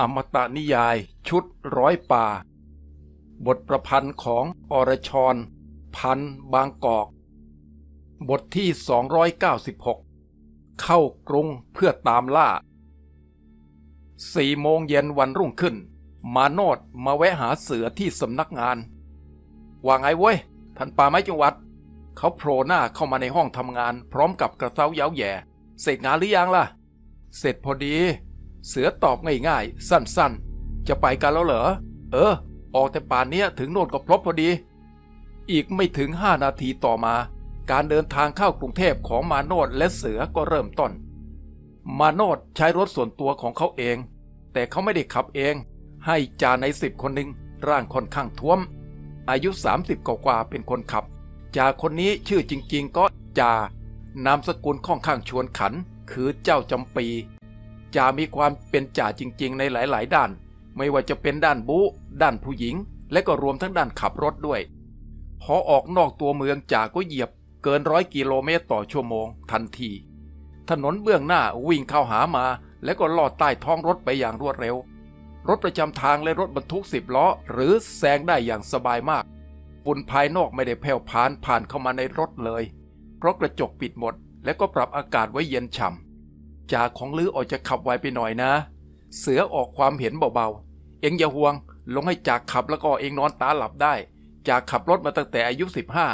อมตะนิยาย ชุดร้อยป่า บทประพันธ์ของอรชร พันบางกอก บทที่ 296 เข้ากรุงเพื่อตามล่าสี่โมงเย็นวันรุ่งขึ้น มาโนดมาแวะหาเสือที่สำนักงาน ว่าไงเว้ยท่านป่าไม้จังหวัด เขาโผล่หน้าเข้ามาในห้องทำงาน พร้อมกับกระเซ้าเย้าแย่ เสร็จงานหรือยังล่ะ เสร็จพอดี เสือตอบง่ายๆ สั้นๆ จะไปกันแล้วเหรอ เออ ออกแต่ป่านเนี้ยถึงโน่นก็พลบพอดี อีกไม่ถึงห้านาทีต่อมา การเดินทางเข้ากรุงเทพของมาโนดและเสือก็เริ่มต้น มาโนดใช้รถส่วนตัวของเขาเอง แต่เขาไม่ได้ขับเอง ให้จ่าในสิบคนหนึ่งร่างค่อนข้างท้วม อายุ 30กว่าๆเป็นคนขับจ่าคนนี้ชื่อจริงๆก็จ่านามสกุลค่อนข้างชวนขัน คือเจ้าจำปี จ่ามีความเป็นจ่าจริง ๆ ในหลาย ๆ ด้าน ไม่ว่าจะเป็นด้านบู๊ด้านผู้หญิง และก็รวมทั้งด้านขับรถด้วย พอออกนอกตัวเมืองจ่าก็เหยียบเกินร้อยกิโลเมตรต่อชั่วโมง ทันที ถนนเบื้องหน้าวิ่งเข้าหามา แล้วก็ลอดใต้ท้องรถไปอย่างรวดเร็ว รถประจำทางและรถบรรทุกสิบล้อ หรือแซงได้อย่างสบายมากฝุ่นภายนอกไม่ได้แผ่วพานผ่านเข้ามาในรถเลย เพราะกระจกปิดหมด และก็ปรับอากาศไว้เย็นฉ่ำ จ่าของลือออกจะขับไวไปหน่อยนะ เสือออกความเห็นเบาๆ เอ็งอย่าห่วง ลงให้จากขับแล้วก็เอ็งนอนตาหลับได้ จากขับรถมาตั้งแต่อายุ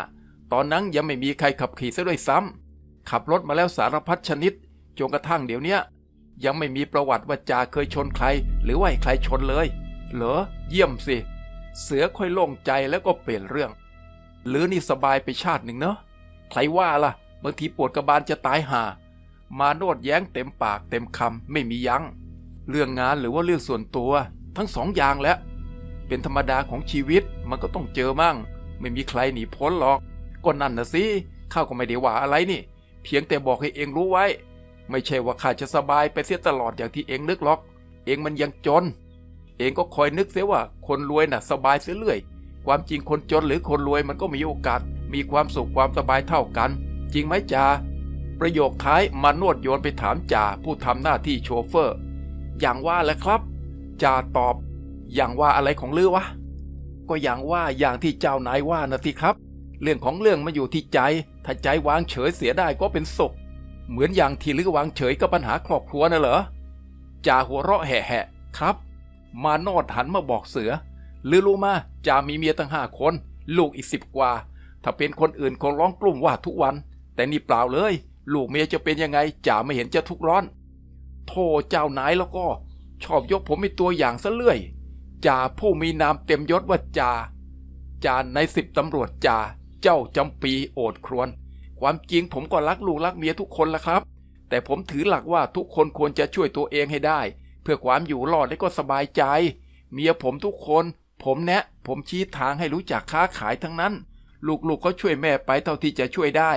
15 ตอนนั้นยังไม่มีใครขับขี่ซะด้วยซ้ำขับรถมาแล้วสารพัดชนิดจนกระทั่งเดี๋ยวเนี้ยยังไม่มีประวัติว่าจาเคยชนใคร หรือว่าให้ใครชนเลย เหรอ เยี่ยมสิ เสือค่อยโล่งใจแล้วก็เปลี่ยนเรื่อง หรือนี่สบายไปชาติหนึ่งเนอะใครว่าล่ะบางทีปวดกระบาลจะตายห่า มาโนดแย้งเต็มปากเต็มคำไม่มียัง้ง เรื่องงานหรือว่าเรื่องส่วนตัว ทั้งสองอย่างแหล้ว เป็นธรรมดาของชีวิตมันก็ต้องเจอมั่ง ไม่มีใครหนีพ้นหรอกก็นั่นนะสิข้าก็ไม่ได้ว่าอะไรนี่ เพียงแต่บอกให้เองรู้ไว้ ไม่ใช่ว่าข้าจะสบายไปเสียตลอดอย่างที่เองนึกหรอก เองมันยังจน เองก็คอยนึกเสียว่าคนรวยน่ะสบายเสียเรื่อย ความจริงคนจนหรือคนรวยมันก็มีโอกาส มีความสุขความสบายเท่ากัน จริงไหมจ่า ประโยคท้ายมานวดโยนไปถามจ่าผู้ทำหน้าที่โชเฟอร์ อย่างว่าแหละครับจ่าตอบ อย่างว่าอะไรของลือวะ ก็อย่างว่าอย่างที่เจ้านายว่านะสิครับ เรื่องของเรื่องมาอยู่ที่ใจ ถ้าใจวางเฉยเสียได้ก็เป็นสุขเหมือนอย่างที่ลือวางเฉยกับปัญหาครอบครัวน่ะเหรอจ่าหัวเราะแห่ๆครับ มาโนดหันมาบอกเสือลือรู้มาจ่ามีเมียตั้งห้าคน ลูกอีกสิบกว่า ถ้าเป็นคนอื่นคงร้องกลุ่มว่าทุกวัน แต่นี่เปล่าเลย ลูกเมียจะเป็นยังไงจ่าไม่เห็นจะทุกร้อน โทเจ้านายแล้วก็ ชอบยกผมเป็นตัวอย่างซะเรื่อยจ่าผู้มีนามเต็มยศว่าจ่าจ่าในสิบตำรวจจ่าเจ้าจำปีโอดครวน ความจริงผมก็รักลูกรักเมียทุกคนละครับ แต่ผมถือหลักว่าทุกคนควรจะช่วยตัวเองให้ได้ เพื่อความอยู่รอดและก็สบายใจ เมียผมทุกคน ผมแนะ ผมชี้ทางให้รู้จักค้าขายทั้งนั้น ลูกๆก็ช่วยแม่ไปเท่าที่จะช่วยได้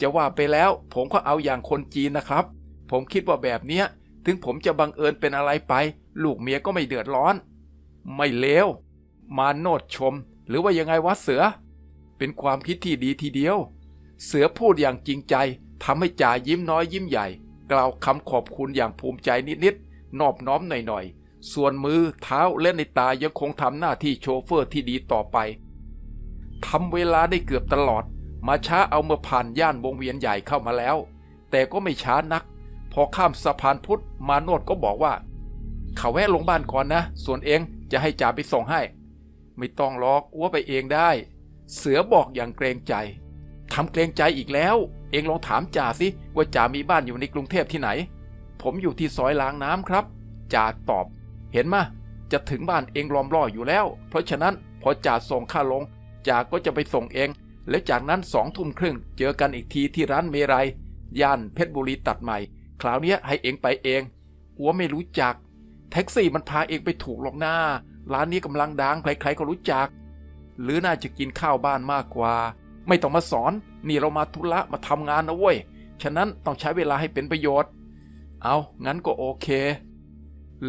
จะว่าไปแล้วผมก็เอาอย่างคนจีนนะครับ ผมคิดว่าแบบเนี้ย ถึงผมจะบังเอิญเป็นอะไรไป ลูกเมียก็ไม่เดือดร้อน ไม่เลวมาโนดชม หรือว่ายังไงวะเสือ เป็นความคิดที่ดีทีเดียว เสือพูดอย่างจริงใจทำให้จ่ายิ้มน้อยยิ้มใหญ่ กล่าวคำขอบคุณอย่างภูมิใจนิดๆนอบน้อมหน่อยๆ ส่วนมือเท้าและในตายังคงทำหน้าที่โชเฟอร์ที่ดีต่อไปทำเวลาได้เกือบตลอด มาช้าเอาเมื่อผ่านย่านวงเวียนใหญ่เข้ามาแล้ว แต่ก็ไม่ช้านัก พอข้ามสะพานพุทธมาโนดก็บอกว่า เขาแวะลงบ้านก่อนนะ ส่วนเองจะให้จ่าไปส่งให้ ไม่ต้องล็อกอ้วไปเองได้ เสือบอกอย่างเกรงใจทำเกรงใจอีกแล้ว เองลองถามจ่าสิว่าจ่ามีบ้านอยู่ในกรุงเทพที่ไหน ผมอยู่ที่ซอยล้างน้ำครับจ่าตอบ เห็นมะจะถึงบ้านเองล้อมล่ออยู่แล้ว เพราะฉะนั้นพอจ่าส่งข้าลงจ่าก็จะไปส่งเอง และจากนั้นสองทุ่มครึ่งเจอกันอีกทีที่ร้านเมรัยย่านเพชรบุรีตัดใหม่ คราวนี้ให้เองไปเองอัวไม่รู้จัก แท็กซี่มันพาเองไปถูกหรอกหน้า ร้านนี้กำลังดังใครๆก็รู้จัก หรือน่าจะกินข้าวบ้านมากกว่า ไม่ต้องมาสอน นี่เรามาธุระมาทำงานนะเว้ย ฉะนั้นต้องใช้เวลาให้เป็นประโยชน์ เอางั้นก็โอเค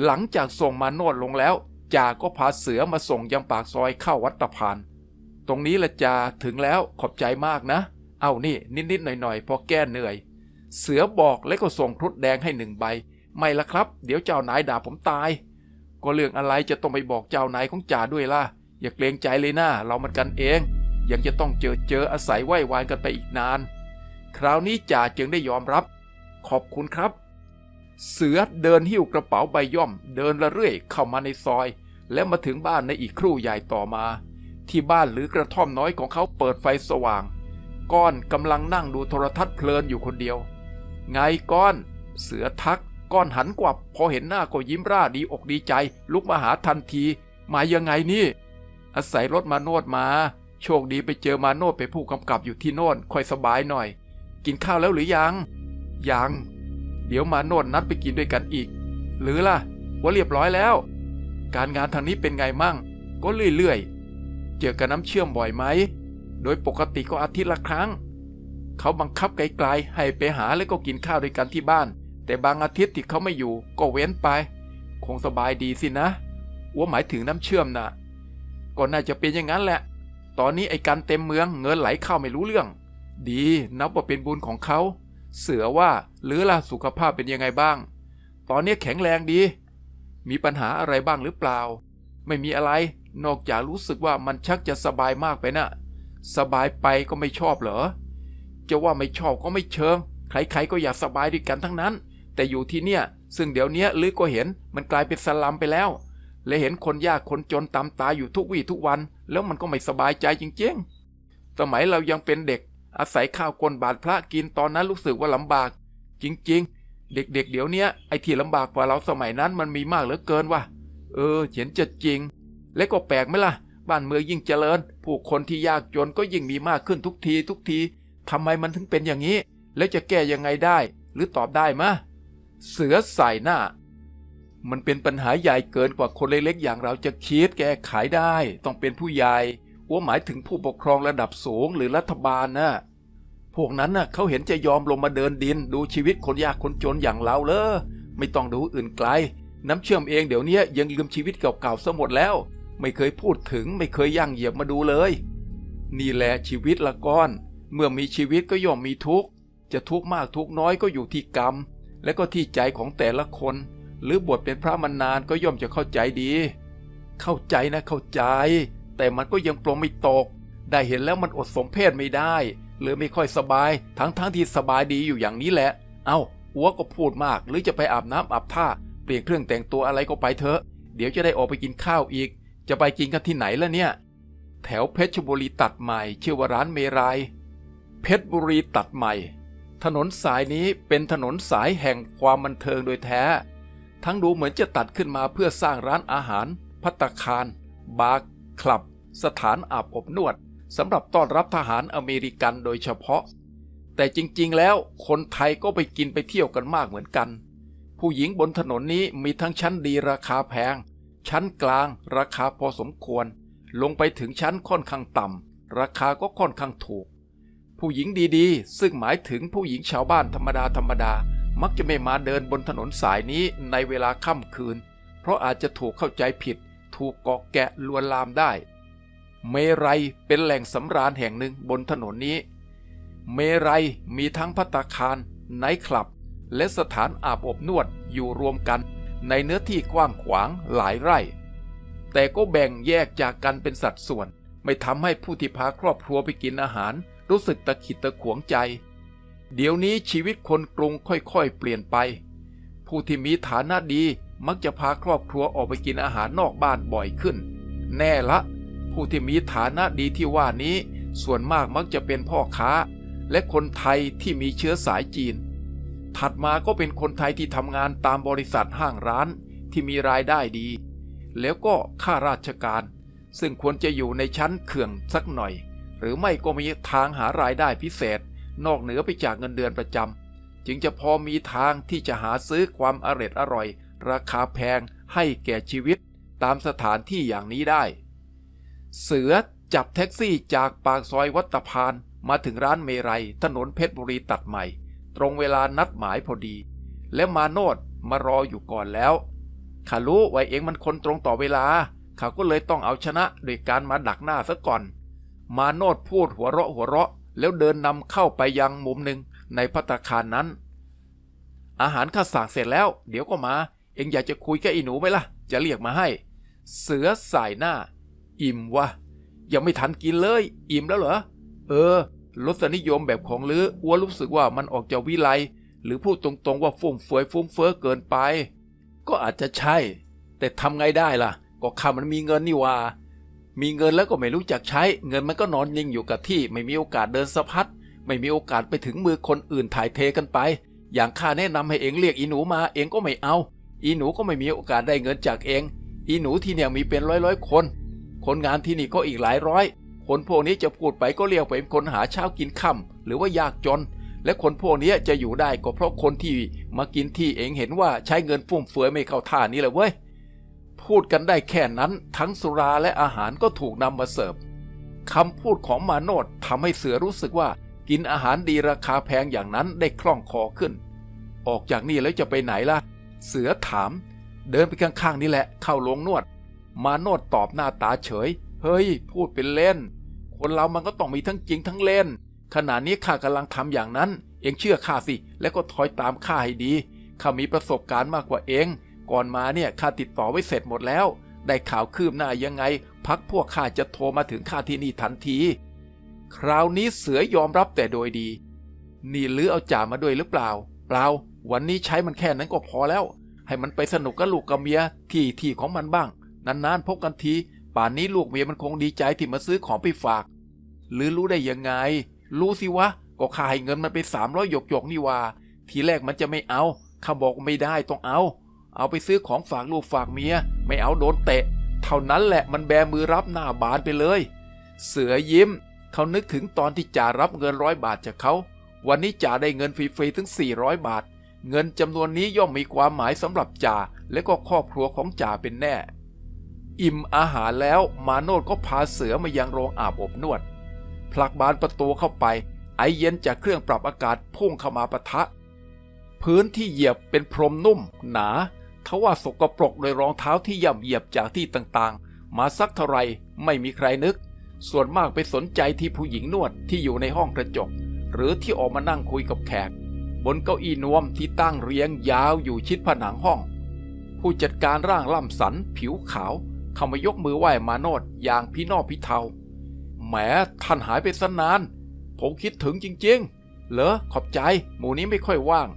หลังจากส่งมาโนดลงแล้วจ่าก็พาเสือมาส่งยังปากซอยเข้าวัดตะพาน ตรงนี้ละจ่าถึงแล้วขอบใจมากนะ เอานี่นิดๆหน่อยๆพอแก้เหนื่อย เสือบอกและก็ส่งครุฑแดงให้หนึ่งใบ ไม่ละครับ เดี๋ยวเจ้านายด่าผมตาย ก็เรื่องอะไรจะต้องไปบอกเจ้านายของจ่าด้วยล่ะ อย่าเกรงใจเลยนะเรามันกันเอง ยังจะต้องเจอเจออาศัยไหว้วานกันไปอีกนาน คราวนี้จ่าจึงได้ยอมรับ ขอบคุณครับ เสือเดินหิ้วกระเป๋าใบย่อม เดินละเรื่อยเข้ามาในซอย และมาถึงบ้านในอีกครู่ใหญ่ต่อมา ที่บ้านหรือกระท่อมน้อยของเขาเปิดไฟสว่าง ก้อนกำลังนั่งดูโทรทัศน์เพลินอยู่คนเดียว ไงก้อน เสือทัก ก้อนหันกวับ พอเห็นหน้าก็ยิ้มร่าดีอกดีใจ ลุกมาหาทันที มายังไงนี่ อาศัยรถมาโนดมา โชคดีไปเจอมาโนดไปผู้กำกับอยู่ที่โน่นค่อยสบายหน่อย กินข้าวแล้วหรือยัง ยัง เดี๋ยวมาโนดนัดไปกินด้วยกันอีก หรือล่ะ ว่าเรียบร้อยแล้ว การงานทางนี้เป็นไงมั่ง ก็เรื่อยๆ เจอกับน้ำเชื่อมบ่อยไหม โดยปกติก็อาทิตย์ละครั้ง เขาบังคับไกลๆให้ไปหาแล้วก็กินข้าวด้วยกันที่บ้าน แต่บางอาทิตย์ที่เขาไม่อยู่ก็เว้นไป คงสบายดีสินะว่าหมายถึงน้ำเชื่อมนะก็น่าจะเป็นอย่างนั้นแหละ ตอนนี้ไอ้กันเต็มเมืองเงินไหลเข้าไม่รู้เรื่อง ดีนับว่าเป็นบุญของเขา เสือว่าหรือล่ะสุขภาพเป็นยังไงบ้าง ตอนนี้แข็งแรงดี มีปัญหาอะไรบ้างหรือเปล่า ไม่มีอะไร นอกจากรู้สึกว่ามันชักจะสบายมากไปนะสบายไปก็ไม่ชอบเหรอ จะว่าไม่ชอบก็ไม่เชิง ใครๆก็อยากสบายด้วยกันทั้งนั้น แต่อยู่ที่เนี่ย ซึ่งเดี๋ยวนี้ลือก็เห็นมันกลายเป็นสลัมไปแล้ว และเห็นคนยากคนจนตามตายอยู่ทุกวี่ทุกวัน แล้วมันก็ไม่สบายใจจริงๆ สมัยเรายังเป็นเด็ก อาศัยข้าวกลบาทพระกินตอนนั้นรู้สึกว่าลำบาก จริงๆ เด็กๆเดี๋ยวนี้ไอ้ที่ลำบากกว่าเราสมัยนั้นมันมีมากเหลือเกินว่ะ เออเห็นจะจริง และก็แปลกไหมล่ะ บ้านเมืองยิ่งเจริญ ผู้คนที่ยากจนก็ยิ่งมีมากขึ้นทุกทีทุกทีทำไมมันถึงเป็นอย่างนี้ แล้วจะแก้ยังไงได้ หรือตอบได้มะ เสือใส่หน้า มันเป็นปัญหาใหญ่เกินกว่าคนเล็กๆอย่างเราจะคิดแก้ไขได้ ต้องเป็นผู้ใหญ่ว่าหมายถึงผู้ปกครองระดับสูงหรือรัฐบาลนะพวกนั้นน่ะเขาเห็นจะยอมลงมาเดินดิน ดูชีวิตคนยากคนจนอย่างเราเลยไม่ต้องดูอื่นไกล น้ำเชื่อมเองเดี๋ยวนี้ยังลืมชีวิตเก่าๆซะหมดแล้ว ไม่เคยพูดถึงไม่เคยย่างเหยียบมาดูเลย นี่แหละชีวิตละก้อน เมื่อมีชีวิตก็ย่อมมีทุกข์ จะทุกข์มากทุกข์น้อยก็อยู่ที่กรรม และก็ที่ใจของแต่ละคน หรือบวชเป็นพระมานานก็ย่อมจะเข้าใจดี เข้าใจนะเข้าใจ แต่มันก็ยังปลงไม่ตก ได้เห็นแล้วมันอดสมเพศไม่ได้หรือไม่ค่อยสบาย ทั้งทั้งที่สบายดีอยู่อย่างนี้แหละ เอา้าอัวก็พูดมาก หรือจะไปอาบน้ำอาบท่า เปลี่ยนเครื่องแต่งตัวอะไรก็ไปเถอะ เดี๋ยวจะได้ออกไปกินข้าวอีก จะไปกินกันที่ไหนล่ะเนี่ย แถวเพชรบุรีตัดใหม่ชื่อว่าร้านเมราย เพชรบุรีตัดใหม่ ถนนสายนี้เป็นถนนสายแห่งความบันเทิงโดยแท้ ทั้งดูเหมือนจะตัดขึ้นมาเพื่อสร้างร้านอาหาร พัตตาคาร บาร์คลับ สถานอาบอบนวดสำหรับต้อนรับทหารอเมริกันโดยเฉพาะ แต่จริงๆแล้วคนไทยก็ไปกินไปเที่ยวกันมากเหมือนกัน ผู้หญิงบนถนนนี้มีทั้งชั้นดีราคาแพง ชั้นกลางราคาพอสมควร ลงไปถึงชั้นค่อนข้างต่ำราคาก็ค่อนข้างถูก ผู้หญิงดีๆ ซึ่งหมายถึงผู้หญิงชาวบ้านธรรมดาธรรมดา มักจะไม่มาเดินบนถนนสายนี้ในเวลาค่ำคืน เพราะอาจจะถูกเข้าใจผิด ถูกเกาะแกะลวนลามได้ เมรัยเป็นแหล่งสำราญแห่งหนึ่งบนถนนนี้ เมรัยมีทั้งพัตคารไนท์คลับ และสถานอาบอบนวดอยู่รวมกัน ในเนื้อที่กว้างขวางหลายไร่ แต่ก็แบ่งแยกจากกันเป็นสัดส่วน ไม่ทำให้ผู้ที่พาครอบครัวไปกินอาหาร รู้สึกตะขิดตะขวงใจ เดี๋ยวนี้ชีวิตคนกรุงค่อยๆ เปลี่ยนไป ผู้ที่มีฐานะดีมักจะพาครอบครัวออกไปกินอาหารนอกบ้านบ่อยขึ้น แน่ละ ผู้ที่มีฐานะดีที่ว่านี้ ส่วนมากมักจะเป็นพ่อค้า และคนไทยที่มีเชื้อสายจีน ถัดมาก็เป็นคนไทยที่ทำงานตามบริษัทห้างร้านที่มีรายได้ดี แล้วก็ข้าราชการ ซึ่งควรจะอยู่ในชั้นเขื่องสักหน่อย หรือไม่ก็มีทางหารายได้พิเศษ นอกเหนือไปจากเงินเดือนประจำจึงจะพอมีทางที่จะหาซื้อความอร่อยอร่อย ราคาแพงให้แก่ชีวิตตามสถานที่อย่างนี้ได้ เสือจับแท็กซี่จากปากซอยวัตพานมาถึงร้านเมรัยถนนเพชรบุรีตัดใหม่ ตรงเวลานัดหมายพอดี และมาโนดมารออยู่ก่อนแล้วข้ารู้ว่าเองมันคนตรงต่อเวลาข้าก็เลยต้องเอาชนะโดยการมาดักหน้าซะก่อน มาโนดพูดหัวเราะหัวเราะ แล้วเดินนำเข้าไปยังมุมหนึ่งในพัตตาคารนั้น อาหารข้าสั่งเสร็จแล้ว เดี๋ยวก็มา เองอยากจะคุยกับอ้หนูไหมล่ะ จะเรียกมาให้ เสือสายหน้า อิ่มวะยังไม่ทันกินเลย อิ่มแล้วเหรอ เออ รสนิยมแบบของลืออ้วรู้สึกว่ามันออกจะวิไลหรือพูดตรงๆว่าฟุ่มเฟือยฟุ้งเฟ้อเกินไป ก็อาจจะใช่ แต่ทำไงได้ล่ะ ก็ข้ามันมีเงินนี่ว่า มีเงินแล้วก็ไม่รู้จักใช้ เงินมันก็นอนนิ่งอยู่กับที่ ไม่มีโอกาสเดินสะพัดไม่มีโอกาสไปถึงมือคนอื่นถ่ายเทกันไป อย่างข้าแนะนำให้เองเรียกอีหนูมาเองก็ไม่เอา อีหนูก็ไม่มีโอกาสได้เงินจากเอง อีหนูที่เนี่ยมีเป็นร้อยร้อยคน คนงานที่นี่ก็อีกหลายร้อย คนพวกนี้จะพูดไปก็เรียกไปเป็นคนหาเช้ากินค่ำหรือว่ายากจน และคนพวกนี้จะอยู่ได้ก็เพราะคนที่มากินที่เองเห็นว่าใช้เงินฟุ่มเฟือยไม่เข้าท่านี่แหละเว้ยพูดกันได้แค่นั้นทั้งสุราและอาหารก็ถูกนำมาเสิร์ฟคำพูดของมาโนดทำให้เสือรู้สึกว่ากินอาหารดีราคาแพงอย่างนั้นได้คล่องคอขึ้น ออกจากนี่แล้วจะไปไหนล่ะ เสือถาม เดินไปข้างๆนี่แหละเข้าโรงนวด มาโนดตอบหน้าตาเฉย เฮ้ย พูดเป็นเล่น คนเรามันก็ต้องมีทั้งจริงทั้งเล่น ขณะนี้ข้ากำลังทำอย่างนั้น เองเชื่อข้าสิ แล้วก็ถอยตามข้าให้ดี ข้ามีประสบการณ์มากกว่าเอง ก่อนมาเนี่ยข้าติดต่อไว้เสร็จหมดแล้ว ได้ข่าวคืบหน้ายังไง พักพวกข้าจะโทรมาถึงข้าที่นี่ทันที คราวนี้เสือยอมรับแต่โดยดี นี่ลือเอาจ่ามาด้วยหรือเปล่า เปล่า วันนี้ใช้มันแค่นั้นก็พอแล้ว ให้มันไปสนุกกับลูกกับเมียที่ที่ของมันบ้าง นานๆพบกันที ป่านนี้ลูกเมียมันคงดีใจที่มาซื้อของไปฝาก หรือรู้ได้ยังไง รู้สิวะ ก็ขายเงินมันไปสามร้อยหยกหยกๆนี่ว่า ทีแรกมันจะไม่เอาข้าบอกไม่ได้ต้องเอา เอาไปซื้อของฝากลูกฝากเมีย ไม่เอาโดนเตะ เท่านั้นแหละมันแบมือรับหน้าบานไปเลย เสือยิ้ม เขานึกถึงตอนที่จ่ารับเงินร้อยบาทจากเขา วันนี้จ่าได้เงินฟรีๆถึง 400 บาท เงินจำนวนนี้ย่อมมีความหมายสำหรับจ่าและก็ครอบครัวของจ่าเป็นแน่ อิ่มอาหารแล้วมาโนดก็พาเสือมายังโรงอาบอบนวด ผลักบานประตูเข้าไป ไอเย็นจากเครื่องปรับอากาศพุ่งเข้ามาปะทะ พื้นที่เหยียบเป็นพรมนุ่ม หนาทว่าสกปรกโดยรองเท้าที่ย่ำเหยียบจากที่ต่างๆ มาสักเท่าไรไม่มีใครนึก ส่วนมากไปสนใจที่ผู้หญิงนวดที่อยู่ในห้องกระจก หรือที่ออกมานั่งคุยกับแขก บนเก้าอี้นวมที่ตั้งเรียงยาวอยู่ชิดผนังห้อง ผู้จัดการร่างล่ำสันผิวขาว เข้ามายกมือไหว้มาโนดอย่างพี่นอพี่เทาแหมท่านหายไปสนาน ผมคิดถึงจริง ๆ เหรอขอบใจ หมู่นี้ไม่ค่อยว่าง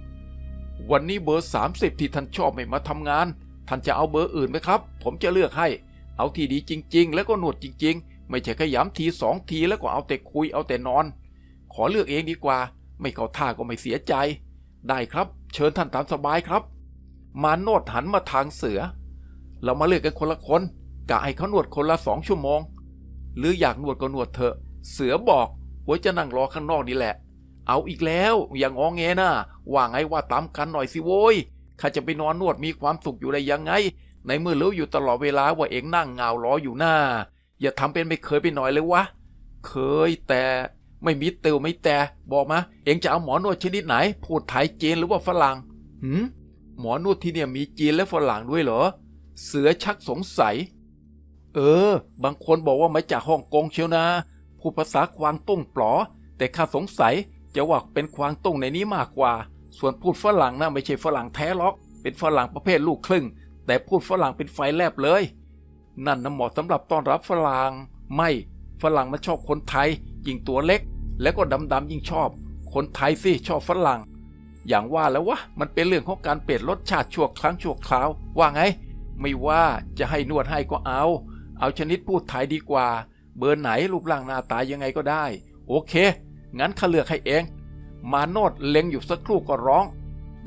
วันนี้เบอร์ 30 ที่ท่านชอบไม่มาทำงาน ท่านจะเอาเบอร์อื่นไหมครับ ผมจะเลือกให้ เอาที่ดีจริง ๆ แล้วก็หนวดจริง ๆ ไม่ใช่ขยำทีสองทีแล้วก็เอาแต่คุยเอาแต่นอน ขอเลือกเองดีกว่า ไม่เข้าท่าก็ไม่เสียใจ ได้ครับ เชิญท่านตามสบายครับ มาโนดหันมาทางเสือ เรามาเลือกกันคนละคน กะให้เขานวดคนละสองชั่วโมง หรืออยากนวดก็นวดเถอะ เสือบอกว่าจะนั่งรอข้างนอกนี่แหละ เอาอีกแล้วอย่างงอแงนะว่าไงว่าตามกันหน่อยสิโว้ยข้าจะไปนอนนวดมีความสุขอยู่ได้ยังไง ในเมื่อรู้อยู่ตลอดเวลาว่าเองนั่งเงารออยู่หน้า อย่าทำเป็นไม่เคยไปหน่อยเลยวะ เคยแต่ไม่มีเตียวไม่แต่บอกมา เองจะเอาหมอนวดชนิดไหน พูดไทยจีนหรือว่าฝรั่งหืมหมอนวดที่เนี่ยมีจีนและฝรั่งด้วยเหรอ เสือชักสงสัย เออ บางคนบอกว่ามาจากฮ่องกงเชียวนะพูดภาษาควางตุ้งปลอ แต่ข้าสงสัยจะว่าเป็นควางตุ้งในนี้มากกว่า ส่วนพูดฝรั่งนะไม่ใช่ฝรั่งแท้หรอก เป็นฝรั่งประเภทลูกครึ่ง แต่พูดฝรั่งเป็นไฟแลบเลย นั่นน่ะเหมาะสำหรับต้อนรับฝรั่ง ไม่ฝรั่งมันชอบคนไทย ยิ่งตัวเล็ก แล้วก็ดำๆยิ่งชอบ คนไทยสิชอบฝรั่ง อย่างว่าแล้ววะ มันเป็นเรื่องของการเปลี่ยนรสชาติชั่วครั้งชั่วคราว ว่าไง ไม่ว่าจะให้นวดให้ก็เอา เอาชนิดพูดไทยดีกว่า เบอร์ไหนรูปร่างหน้าตายังไงก็ได้ โอเค งั้นข้าเลือกให้เอง มาโนดเล็งอยู่สักครู่ก็ร้อง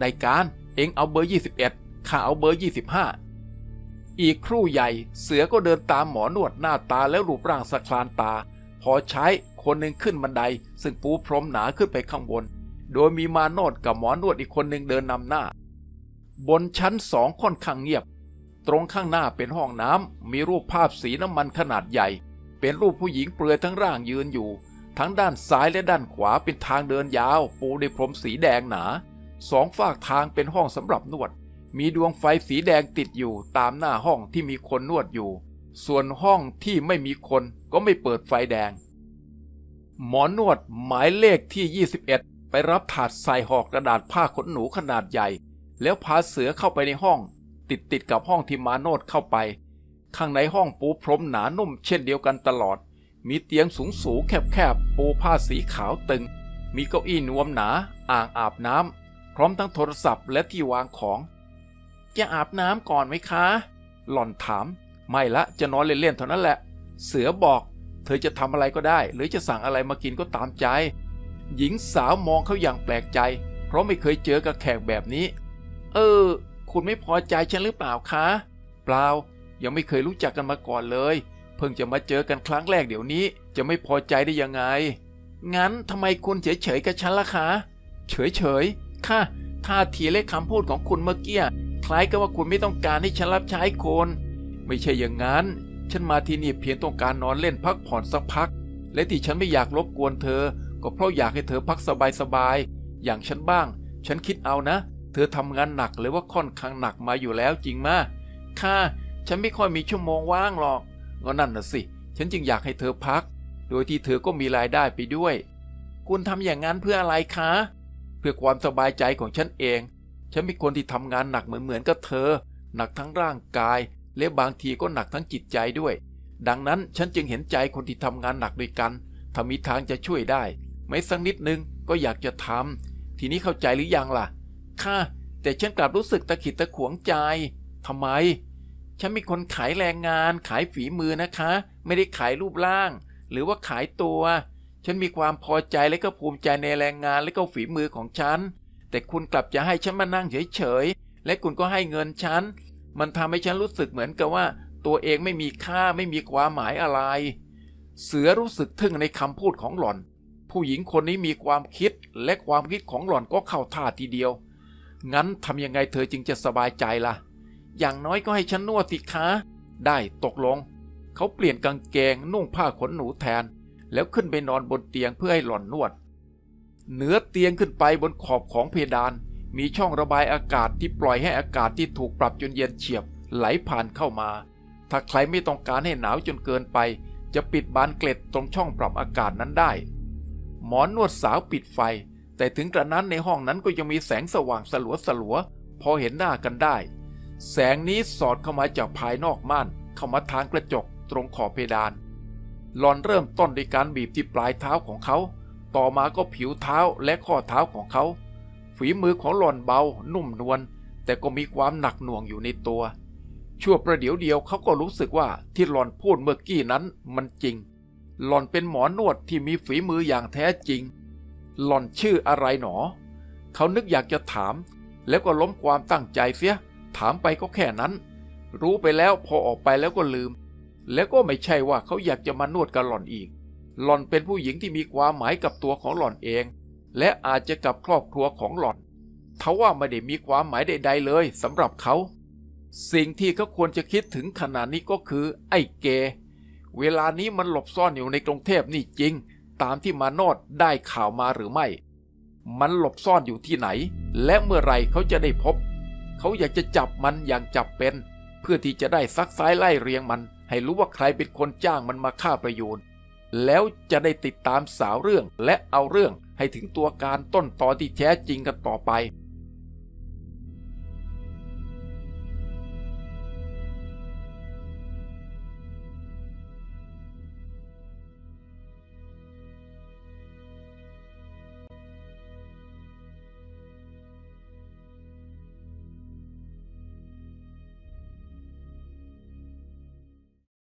ได้การเองเอาเบอร์ 21ข้าเอาเบอร์ 25 อีกครู่ใหญ่เสือก็เดินตามหมอนวดหน้าตาแล้วรูปร่างสะคลานตา พอใช้คนหนึ่งขึ้นบันได ซึ่งปูพรมหนาขึ้นไปข้างบน โดยมีมาโนดกับหมอนวดอีกคนหนึ่งเดินนำหน้า บนชั้นสองค่อนข้างเงียบ ตรงข้างหน้าเป็นห้องน้ำมีรูปภาพสีน้ำมันขนาดใหญ่ เป็นรูปผู้หญิงเปลือยทั้งร่างยืนอยู่ ทั้งด้านซ้ายและด้านขวาเป็นทางเดินยาว ปูด้วยพรมสีแดงหนาสองฝากทางเป็นห้องสำหรับนวด มีดวงไฟสีแดงติดอยู่ตามหน้าห้องที่มีคนนวดอยู่ ส่วนห้องที่ไม่มีคนก็ไม่เปิดไฟแดง หมอนวดหมายเลขที่ 21 ไปรับถาดใส่ห่อกระดาษผ้าขนหนูขนาดใหญ่ แล้วพาเสือเข้าไปในห้อง ติดติดกับห้องที่มาโนดเข้าไป ข้างในห้องปูพรมหนานุ่มเช่นเดียวกันตลอด มีเตียงสูงสูงๆแคบปูผ้าสีขาวตึง มีเก้าอี้นวมหนา อ่างอาบน้ำพร้อมทั้งโทรศัพท์และที่วางของ จะอาบน้ำก่อนไหมคะ หล่อนถาม ไม่ละจะนอนเล่นๆเท่านั้นแหละ เสือบอก เธอจะทำอะไรก็ได้ หรือจะสั่งอะไรมากินก็ตามใจ หญิงสาวมองเขาอย่างแปลกใจ เพราะไม่เคยเจอกับแขกแบบนี้ เออ คุณไม่พอใจฉันหรือเปล่าคะ เปล่า ยังไม่เคยรู้จักกันมาก่อนเลย เพิ่งจะมาเจอกันครั้งแรกเดี๋ยวนี้ จะไม่พอใจได้ยังไง งั้นทำไมคุณเฉยๆกับฉันล่ะคะ เฉยๆ ค่ะ ท่าทีและคำพูดของคุณเมื่อกี้คล้ายกับว่าคุณไม่ต้องการให้ฉันรับใช้คุณไม่ใช่อย่างนั้น ฉันมาที่นี่เพียงต้องการนอนเล่นพักผ่อนสักพัก และที่ฉันไม่อยากรบกวนเธอ ก็เพราะอยากให้เธอพักสบายๆ อย่างฉันบ้าง ฉันคิดเอานะ เธอทำงานหนักหรือว่าค่อนข้างหนักมาอยู่แล้วจริงมะค่ะ ฉันไม่ค่อยมีชั่วโมงว่างหรอกก็นั่นน่ะสิ ฉันจึงอยากให้เธอพัก โดยที่เธอก็มีรายได้ไปด้วย คุณทำอย่างนั้นเพื่ออะไรคะ เพื่อความสบายใจของฉันเอง ฉันเป็นคนที่ทำงานหนักเหมือนเหมือนกับเธอ หนักทั้งร่างกาย และบางทีก็หนักทั้งจิตใจด้วย ดังนั้นฉันจึงเห็นใจคนที่ทำงานหนักด้วยกัน ถ้ามีทางจะช่วยได้ ไม่สักนิดนึงก็อยากจะทำทีนี้เข้าใจหรือยังล่ะ ค่ะ แต่ฉันกลับรู้สึกตะขิดตะขวงใจทำไม ฉันมีคนขายแรงงานขายฝีมือนะคะ ไม่ได้ขายรูปร่าง หรือว่าขายตัว ฉันมีความพอใจและก็ภูมิใจในแรงงานและก็ฝีมือของฉัน แต่คุณกลับจะให้ฉันมานั่งเฉยๆและคุณก็ให้เงินฉัน มันทำให้ฉันรู้สึกเหมือนกับว่า ตัวเองไม่มีค่าไม่มีความหมายอะไร เสือรู้สึกทึ่งในคำพูดของหล่อน ผู้หญิงคนนี้มีความคิดและความคิดของหล่อนก็เข้าท่าทีเดียว งั้นทำยังไงเธอจึงจะสบายใจล่ะ อย่างน้อยก็ให้ฉันนวดสิคะได้ตกลง เขาเปลี่ยนกางเกงนุ่งผ้าขนหนูแทน แล้วขึ้นไปนอนบนเตียงเพื่อให้หล่อนนวด เหนือเตียงขึ้นไปบนขอบของเพดาน มีช่องระบายอากาศที่ปล่อยให้อากาศที่ถูกปรับจนเย็นเฉียบไหลผ่านเข้ามา ถ้าใครไม่ต้องการให้หนาวจนเกินไป จะปิดบานเกล็ดตรงช่องปรับอากาศนั้นได้ หมอนนวดสาวปิดไฟ แต่ถึงกระนั้นในห้องนั้นก็ยังมีแสงสว่างสลัวสลัวๆพอเห็นหน้ากันได้ แสงนี้สอดเข้ามาจากภายนอกม่านเข้ามาทางกระจกตรงขอบเพดาน หลอนเริ่มต้นด้วยการบีบที่ปลายเท้าของเขา ต่อมาก็ผิวเท้าและข้อเท้าของเขา ฝีมือของหลอนเบา นุ่มนวลแต่ก็มีความหนักหน่วงอยู่ในตัว ชั่วประเดี๋ยวเดียวเขาก็รู้สึกว่าที่หลอนพูดเมื่อกี้นั้นมันจริง หลอนเป็นหมอนวดที่มีฝีมืออย่างแท้จริง หล่อนชื่ออะไรหนอ เขานึกอยากจะถาม แล้วก็ล้มความตั้งใจเสีย ถามไปก็แค่นั้น รู้ไปแล้วพอออกไปแล้วก็ลืม แล้วก็ไม่ใช่ว่าเขาอยากจะมานวดกับหล่อนอีก หล่อนเป็นผู้หญิงที่มีความหมายกับตัวของหล่อนเอง และอาจจะกับครอบครัวของหล่อนทว่าไม่ได้มีความหมายใด ๆ เลยสำหรับเขา สิ่งที่เขาควรจะคิดถึงขณะนี้ก็คือ ไอ้เก เวลานี้มันหลบซ่อนอยู่ในกรุงเทพนี่จริง ตามที่มาโนดได้ข่าวมาหรือไม่ มันหลบซ่อนอยู่ที่ไหน และเมื่อไรเขาจะได้พบ เขาอยากจะจับมันอย่างจับเป็น เพื่อที่จะได้ซักซ้ายไล่เรียงมัน ให้รู้ว่าใครเป็นคนจ้างมันมาฆ่าประโยชน์แล้วจะได้ติดตามสาวเรื่องและเอาเรื่องให้ถึงตัวการต้นตอที่แท้จริงกันต่อไป